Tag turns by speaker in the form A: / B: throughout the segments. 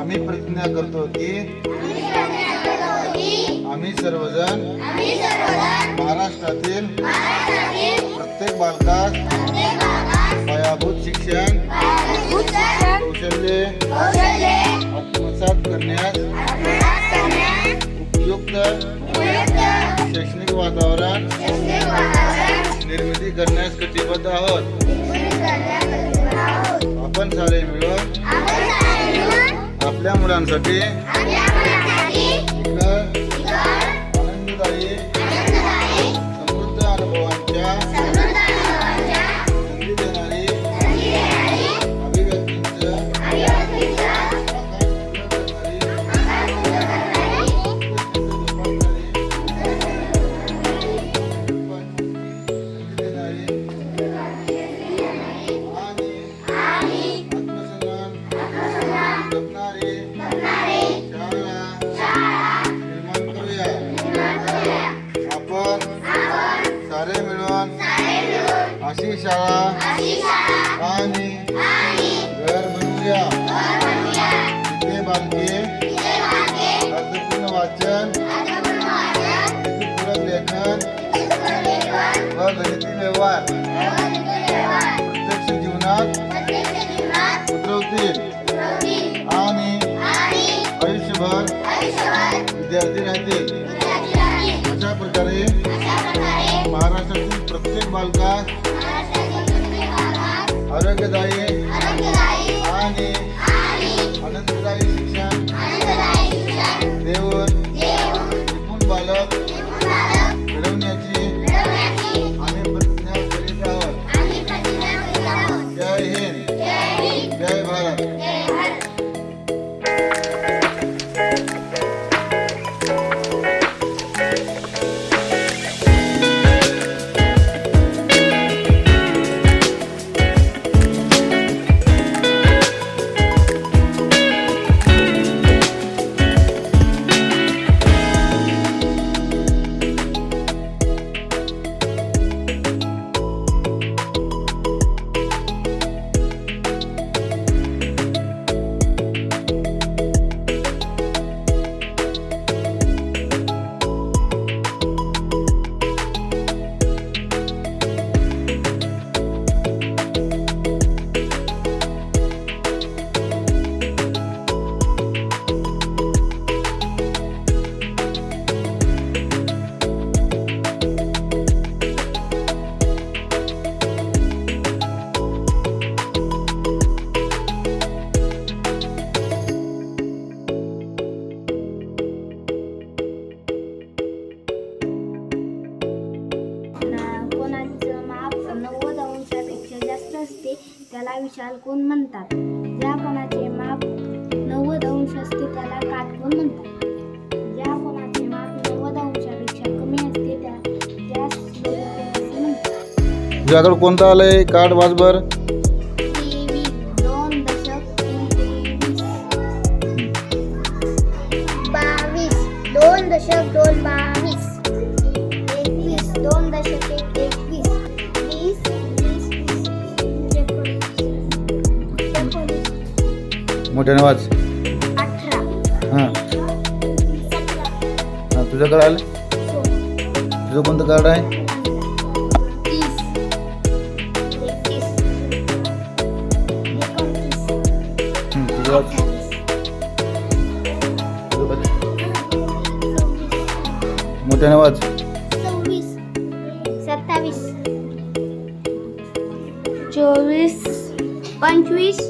A: आम्ही प्रतिज्ञा करतो की आम्ही सर्वजण महाराष्ट्रातील प्रत्येक बालकास पायाभूत शिक्षण कौशल्ये आत्मसात करण्यास उपयुक्त शैक्षणिक वातावरण निर्मिती करण्यास कटिबद्ध आहोत. आपण सारे मिळून आपल्या मुलांसाठी. आनंददायी सारे मिळून अशी शाळा आणि घर बनवूया तिथे बालके अर्थपूर्ण वाचन हेतुपूरक लेखन व गणिती व्यवहार. प्रत्यक्ष जीवनात उतरवतील. आणि आयुष्यभर विद्यार्थी राहतील. बालकास आरोग्यदायी. आणि? आनंददायी.
B: असते त्याला विशाल कोण म्हणतात? ज्या कोणाचे माप नव्वद अंश असते त्याला काटकोन म्हणतात? ज्या कोणाचे माप नव्वद अंशापेक्षा कमी असते त्या त्यास लघुकोन असे म्हणतात
A: तुझ्याकडे कोणतं आलंय? कार्ड वाचबर मोठ्याने वाच हां. हां तुझ्याकडे आलं?
B: सोळा
A: तुझं कोणतं कार्ड आहे? हं, तुझं वाच तुझं मोठ्याने वाच
B: सत्तावीस. चोवीस. पंचवीस.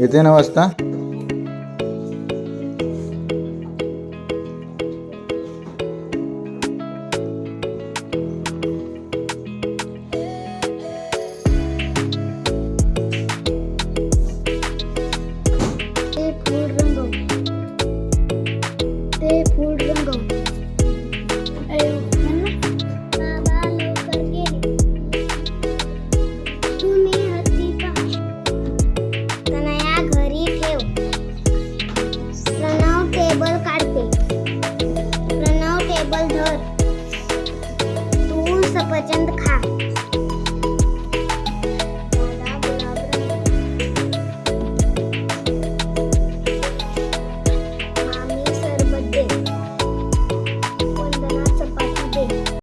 B: येते ना वाजता?